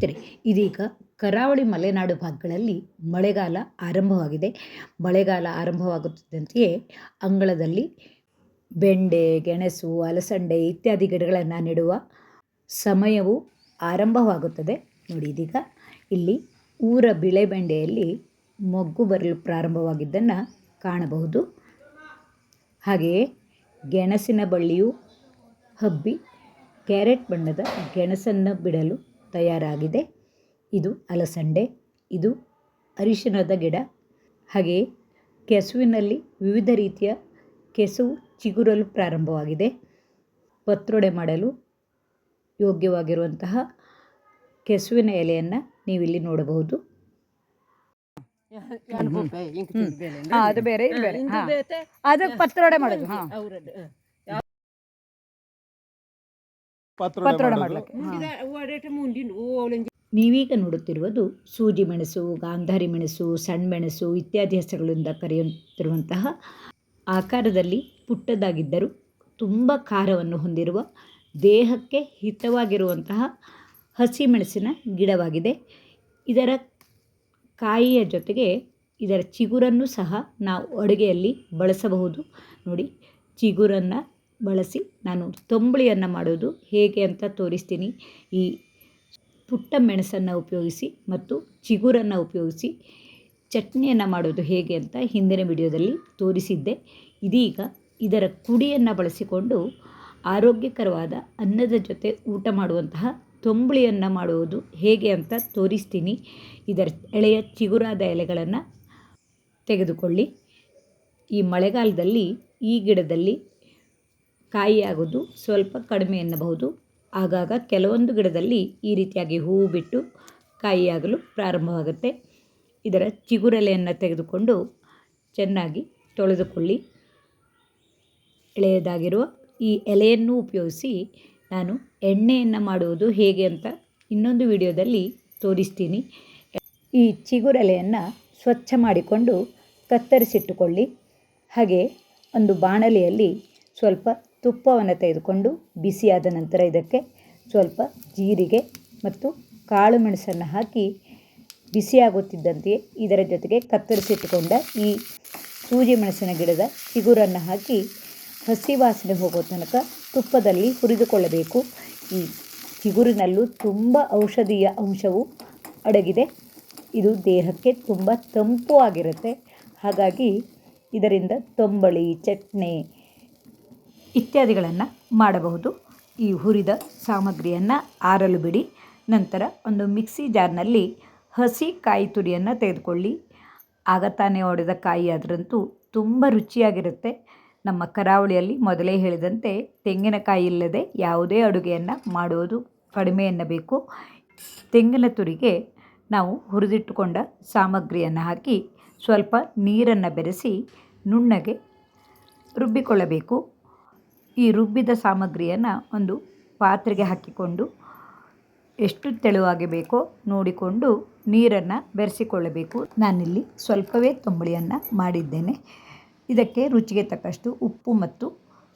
ಸ್ನೇಹಿತರೆ, ಇದೀಗ ಕರಾವಳಿ ಮಲೆನಾಡು ಭಾಗಗಳಲ್ಲಿ ಮಳೆಗಾಲ ಆರಂಭವಾಗಿದೆ. ಮಳೆಗಾಲ ಆರಂಭವಾಗುತ್ತಿದ್ದಂತೆಯೇ ಅಂಗಳದಲ್ಲಿ ಬೆಂಡೆ, ಗೆಣಸು, ಅಲಸಂಡೆ ಇತ್ಯಾದಿ ಗಿಡಗಳನ್ನು ನೆಡುವ ಸಮಯವು ಆರಂಭವಾಗುತ್ತದೆ. ನೋಡಿ, ಇದೀಗ ಇಲ್ಲಿ ಊರ ಬಿಳೆ ಬೆಂಡೆಯಲ್ಲಿ ಮೊಗ್ಗು ಬರಲು ಪ್ರಾರಂಭವಾಗಿದ್ದನ್ನು ಕಾಣಬಹುದು. ಹಾಗೆಯೇ ಗೆಣಸಿನ ಬಳ್ಳಿಯು ಹಬ್ಬಿ ಕ್ಯಾರೆಟ್ ಬಣ್ಣದ ಗೆಣಸನ್ನು ಬಿಡಲು ತಯಾರಾಗಿದೆ. ಇದು ಅಲಸಂಡೆ ಇದು ಅರಿಶಿಣದ ಗಿಡ. ಹಾಗೆಯೇ ಕೆಸುವಿನಲ್ಲಿ ವಿವಿಧ ರೀತಿಯ ಕೆಸುವು ಚಿಗುರಲು ಪ್ರಾರಂಭವಾಗಿದೆ. ಪತ್ರೊಡೆ ಮಾಡಲು ಯೋಗ್ಯವಾಗಿರುವಂತಹ ಕೆಸುವಿನ ಎಲೆಯನ್ನು ನೀವಿಲ್ಲಿ ನೋಡಬಹುದು. ಅದು ಬೇರೆ ಅದು ಪತ್ರೊಡೆ ಮಾಡೋದು ಹಾ. ಪತ್ರೊಡೆ ಮಾಡ್ಲಿಕ್ಕೆ. ನೀವೀಗ ನೋಡುತ್ತಿರುವುದು ಸೂಜಿ ಮೆಣಸು ಗಾಂಧಾರಿ ಮೆಣಸು ಸಣ್ಣ ಮೆಣಸು ಇತ್ಯಾದಿ ಹೆಸರುಗಳಿಂದ ಕರೆಯುತ್ತಿರುವಂತಹ ಆಕಾರದಲ್ಲಿ ಪುಟ್ಟದಾಗಿದ್ದರೂ ತುಂಬ ಖಾರವನ್ನು ಹೊಂದಿರುವ ದೇಹಕ್ಕೆ ಹಿತವಾಗಿರುವಂತಹ ಹಸಿಮೆಣಸಿನ ಗಿಡವಾಗಿದೆ. ಇದರ ಕಾಯಿಯ ಜೊತೆಗೆ ಇದರ ಚಿಗುರನ್ನು ಸಹ ನಾವು ಅಡುಗೆಯಲ್ಲಿ ಬಳಸಬಹುದು. ನೋಡಿ ಚಿಗುರನ್ನು ಬಳಸಿ ನಾನು ತಂಬುಳಿಯನ್ನು ಮಾಡೋದು ಹೇಗೆ ಅಂತ ತೋರಿಸ್ತೀನಿ. ಈ ಪುಟ್ಟ ಮೆಣಸನ್ನು ಉಪಯೋಗಿಸಿ ಮತ್ತು ಚಿಗುರನ್ನು ಉಪಯೋಗಿಸಿ ಚಟ್ನಿಯನ್ನು ಮಾಡೋದು ಹೇಗೆ ಅಂತ ಹಿಂದಿನ ವಿಡಿಯೋದಲ್ಲಿ ತೋರಿಸಿದ್ದೆ. ಇದೀಗ ಇದರ ಕುಡಿಯನ್ನು ಬಳಸಿಕೊಂಡು ಆರೋಗ್ಯಕರವಾದ ಅನ್ನದ ಜೊತೆ ಊಟ ಮಾಡುವಂತಹ ತಂಬುಳಿಯನ್ನು ಮಾಡುವುದು ಹೇಗೆ ಅಂತ ತೋರಿಸ್ತೀನಿ. ಇದರ ಎಳೆಯ ಚಿಗುರಾದ ಎಲೆಗಳನ್ನು ತೆಗೆದುಕೊಳ್ಳಿ. ಈ ಮಳೆಗಾಲದಲ್ಲಿ ಈ ಗಿಡದಲ್ಲಿ ಕಾಯಿಯಾಗೋದು ಸ್ವಲ್ಪ ಕಡಿಮೆ ಎನ್ನಬಹುದು. ಆಗಾಗ ಕೆಲವೊಂದು ಗಿಡದಲ್ಲಿ ಈ ರೀತಿಯಾಗಿ ಹೂವು ಬಿಟ್ಟು ಕಾಯಿಯಾಗಲು ಪ್ರಾರಂಭವಾಗುತ್ತೆ. ಇದರ ಚಿಗುರೆಲೆಯನ್ನು ತೆಗೆದುಕೊಂಡು ಚೆನ್ನಾಗಿ ತೊಳೆದುಕೊಳ್ಳಿ. ಎಳೆಯದಾಗಿರುವ ಈ ಎಲೆಯನ್ನು ಉಪಯೋಗಿಸಿ ನಾನು ಎಣ್ಣೆಯನ್ನು ಮಾಡುವುದು ಹೇಗೆ ಅಂತ ಇನ್ನೊಂದು ವಿಡಿಯೋದಲ್ಲಿ ತೋರಿಸ್ತೀನಿ. ಈ ಚಿಗುರೆಲೆಯನ್ನು ಸ್ವಚ್ಛ ಮಾಡಿಕೊಂಡು ಕತ್ತರಿಸಿಟ್ಟುಕೊಳ್ಳಿ. ಹಾಗೆ ಒಂದು ಬಾಣಲೆಯಲ್ಲಿ ಸ್ವಲ್ಪ ತುಪ್ಪವನ್ನು ತೆಗೆದುಕೊಂಡು ಬಿಸಿಯಾದ ನಂತರ ಇದಕ್ಕೆ ಸ್ವಲ್ಪ ಜೀರಿಗೆ ಮತ್ತು ಕಾಳು ಮೆಣಸನ್ನು ಹಾಕಿ ಬಿಸಿಯಾಗುತ್ತಿದ್ದಂತೆಯೇ ಇದರ ಜೊತೆಗೆ ಕತ್ತರಿಸಿಟ್ಟುಕೊಂಡ ಈ ಸೂಜಿ ಮೆಣಸಿನ ಗಿಡದ ಚಿಗುರನ್ನು ಹಾಕಿ ಹಸಿ ವಾಸನೆ ಹೋಗೋ ತನಕ ತುಪ್ಪದಲ್ಲಿ ಹುರಿದುಕೊಳ್ಳಬೇಕು. ಈ ಚಿಗುರಿನಲ್ಲೂ ತುಂಬ ಔಷಧೀಯ ಅಂಶವು ಅಡಗಿದೆ. ಇದು ದೇಹಕ್ಕೆ ತುಂಬ ತಂಪು ಆಗಿರುತ್ತೆ. ಹಾಗಾಗಿ ಇದರಿಂದ ತಂಬಳಿ, ಚಟ್ನಿ ಇತ್ಯಾದಿಗಳನ್ನು ಮಾಡಬಹುದು. ಈ ಹುರಿದ ಸಾಮಗ್ರಿಯನ್ನು ಆರಲು ಬಿಡಿ. ನಂತರ ಒಂದು ಮಿಕ್ಸಿ ಜಾರ್ನಲ್ಲಿ ಹಸಿ ಕಾಯಿ ತುರಿಯನ್ನು ತೆಗೆದುಕೊಳ್ಳಿ. ಆಗ ತಾನೇ ಒಡೆದ ಕಾಯಿ ಆದರಂತೂ ತುಂಬ ರುಚಿಯಾಗಿರುತ್ತೆ. ನಮ್ಮ ಕರಾವಳಿಯಲ್ಲಿ ಮೊದಲೇ ಹೇಳಿದಂತೆ ತೆಂಗಿನಕಾಯಿ ಇಲ್ಲದೆ ಯಾವುದೇ ಅಡುಗೆಯನ್ನು ಮಾಡುವುದು ಕಡಿಮೆ ಎನ್ನಬೇಕು. ತೆಂಗಿನ ತುರಿಗೆ ನಾವು ಹುರಿದಿಟ್ಟುಕೊಂಡ ಸಾಮಗ್ರಿಯನ್ನು ಹಾಕಿ ಸ್ವಲ್ಪ ನೀರನ್ನು ಬೆರೆಸಿ ನುಣ್ಣಗೆ ರುಬ್ಬಿಕೊಳ್ಳಬೇಕು. ಈ ರುಬ್ಬಿದ ಸಾಮಗ್ರಿಯನ್ನು ಒಂದು ಪಾತ್ರೆಗೆ ಹಾಕಿಕೊಂಡು ಎಷ್ಟು ತೆಳುವಾಗಿ ಬೇಕೋ ನೋಡಿಕೊಂಡು ನೀರನ್ನು ಬೆರೆಸಿಕೊಳ್ಳಬೇಕು. ನಾನಿಲ್ಲಿ ಸ್ವಲ್ಪವೇ ತಂಬುಳಿಯನ್ನು ಮಾಡಿದ್ದೇನೆ. ಇದಕ್ಕೆ ರುಚಿಗೆ ತಕ್ಕಷ್ಟು ಉಪ್ಪು ಮತ್ತು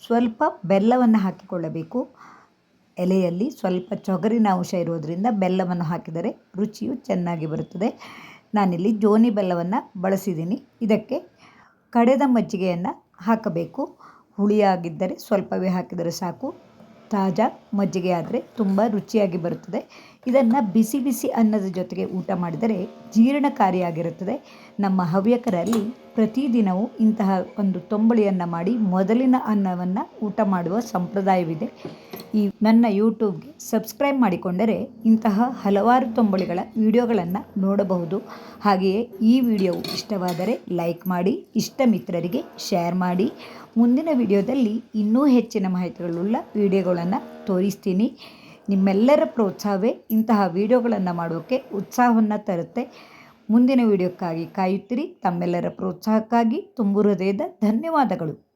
ಸ್ವಲ್ಪ ಬೆಲ್ಲವನ್ನು ಹಾಕಿಕೊಳ್ಳಬೇಕು. ಎಲೆಯಲ್ಲಿ ಸ್ವಲ್ಪ ಚೊಗರಿನ ಅಂಶ ಇರೋದರಿಂದ ಬೆಲ್ಲವನ್ನು ಹಾಕಿದರೆ ರುಚಿಯು ಚೆನ್ನಾಗಿ ಬರುತ್ತದೆ. ನಾನಿಲ್ಲಿ ಜೋನಿ ಬೆಲ್ಲವನ್ನು ಬಳಸಿದ್ದೀನಿ. ಇದಕ್ಕೆ ಕಡೆದ ಮಜ್ಜಿಗೆಯನ್ನು ಹಾಕಬೇಕು. ಹುಳಿಯಾಗಿದ್ದರೆ ಸ್ವಲ್ಪವೇ ಹಾಕಿದರೆ ಸಾಕು. ತಾಜಾ ಮಜ್ಜಿಗೆ ಆದರೆ ತುಂಬ ರುಚಿಯಾಗಿ ಬರುತ್ತದೆ. ಇದನ್ನು ಬಿಸಿ ಬಿಸಿ ಅನ್ನದ ಜೊತೆಗೆ ಊಟ ಮಾಡಿದರೆ ಜೀರ್ಣಕಾರಿಯಾಗಿರುತ್ತದೆ. ನಮ್ಮ ಹವ್ಯಕರಲ್ಲಿ ಪ್ರತಿದಿನವೂ ಇಂತಹ ಒಂದು ತೊಂಬಳಿಯನ್ನು ಮಾಡಿ ಮೊದಲಿನ ಅನ್ನವನ್ನು ಊಟ ಮಾಡುವ ಸಂಪ್ರದಾಯವಿದೆ. ಈ ನನ್ನ ಯೂಟ್ಯೂಬ್ಗೆ ಸಬ್ಸ್ಕ್ರೈಬ್ ಮಾಡಿಕೊಂಡರೆ ಇಂತಹ ಹಲವಾರು ತೊಂಬಳಿಗಳ ವಿಡಿಯೋಗಳನ್ನು ನೋಡಬಹುದು. ಹಾಗೆಯೇ ಈ ವಿಡಿಯೋವು ಇಷ್ಟವಾದರೆ ಲೈಕ್ ಮಾಡಿ ಇಷ್ಟ ಮಿತ್ರರಿಗೆ ಶೇರ್ ಮಾಡಿ. ಮುಂದಿನ ವಿಡಿಯೋದಲ್ಲಿ ಇನ್ನೂ ಹೆಚ್ಚಿನ ಮಾಹಿತಿಗಳುಳ್ಳ ವಿಡಿಯೋಗಳನ್ನು ತೋರಿಸ್ತೀನಿ. ನಿಮ್ಮೆಲ್ಲರ ಪ್ರೋತ್ಸಾಹವೇ ಇಂತಹ ವಿಡಿಯೋಗಳನ್ನು ಮಾಡೋಕ್ಕೆ ಉತ್ಸಾಹವನ್ನು ತರುತ್ತೆ. ಮುಂದಿನ ವಿಡಿಯೋಕ್ಕಾಗಿ ಕಾಯುತ್ತಿರಿ. ತಮ್ಮೆಲ್ಲರ ಪ್ರೋತ್ಸಾಹಕ್ಕಾಗಿ ತುಂಬು ಹೃದಯದ ಧನ್ಯವಾದಗಳು.